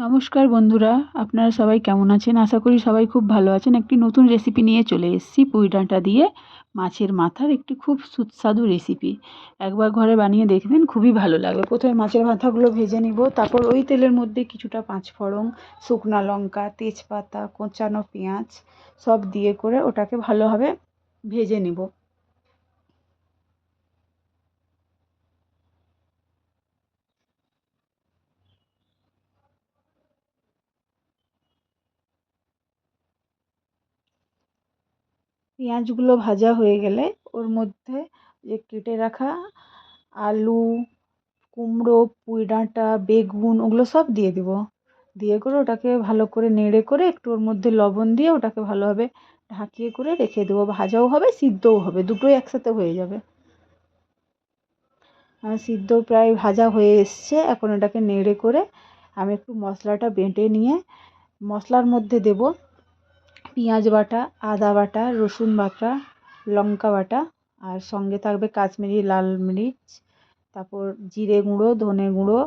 নমস্কার বন্ধুরা, আপনারা সবাই কেমন আছেন? আশা করি সবাই খুব ভালো আছেন। একটি নতুন রেসিপি নিয়ে চলে এসেছি পুঁই ডাঁটা দিয়ে। মাছের মাথার একটি খুব সুস্বাদু রেসিপি একবার ঘরে বানিয়ে দেখবেন খুবই ভালো লাগবে। প্রথমে মাছের মাথাগুলো ভেজে নিব। তারপর ওই তেলের মধ্যে কিছুটা পাঁচফোড়ন শুকনো লঙ্কা, তেজপাতা, কোঁচানো পেঁয়াজ সব দিয়ে করে ওটাকে ভালোভাবে ভেজে নিব। পেঁয়াজগুলো ভাজা হয়ে গেলে ওর মধ্যে যে কেটে রাখা আলু, কুমড়ো, পুঁই ডাঁটা, বেগুন ওগুলো সব দিয়ে দেবো। দিয়ে করে ওটাকে ভালো করে নেড়ে করে একটু ওর মধ্যে লবণ দিয়ে ওটাকে ভালোভাবে ঢাকিয়ে করে রেখে দেবো। ভাজাও হবে, সিদ্ধও হবে, দুটোই একসাথে হয়ে যাবে। সিদ্ধ প্রায় ভাজা হয়ে এসছে, এখন ওটাকে নেড়ে করে আমি একটু মশলাটা বেটে নিয়ে মশলার মধ্যে দেবো পেঁয়াজ বাটা, আদা বাটা, রসুন বাটা, লঙ্কা বাটা আর সঙ্গে থাকবে কাশ্মীরি লাল মরিচ, তারপর জিরে গুঁড়ো, ধনে গুঁড়ো,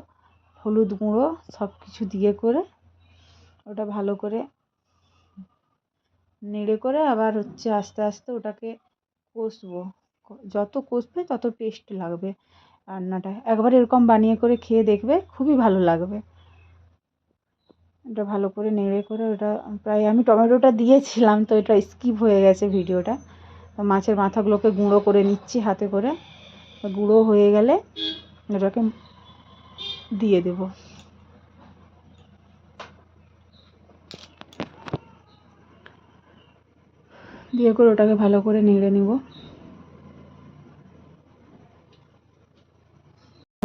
হলুদ গুঁড়ো সব কিছু দিয়ে করে ওটা ভালো করে নেড়ে করে আবার হচ্ছে আস্তে আস্তে ওটাকে কষবো। যত কষবে তত টেস্ট লাগবে রান্নাটা। একবার এরকম বানিয়ে করে খেয়ে দেখবে খুবই ভালো লাগবে। ওটা ভালো করে নেড়ে করে ওটা প্রায় আমি টমেটোটা দিয়েছিলাম, তো এটা স্কিপ হয়ে গেছে ভিডিওটা। মাছের মাথাগুলোকে গুঁড়ো করে নিচ্ছি হাতে করে। গুঁড়ো হয়ে গেলে ওটাকে দিয়ে দেব। দিয়ে করে ওটাকে ভালো করে নেড়ে নেব।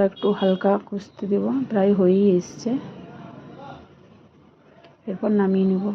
একটু হালকা কষতে দেবো, প্রায় হয়েই এসছে। এরপর নামিয়ে নেব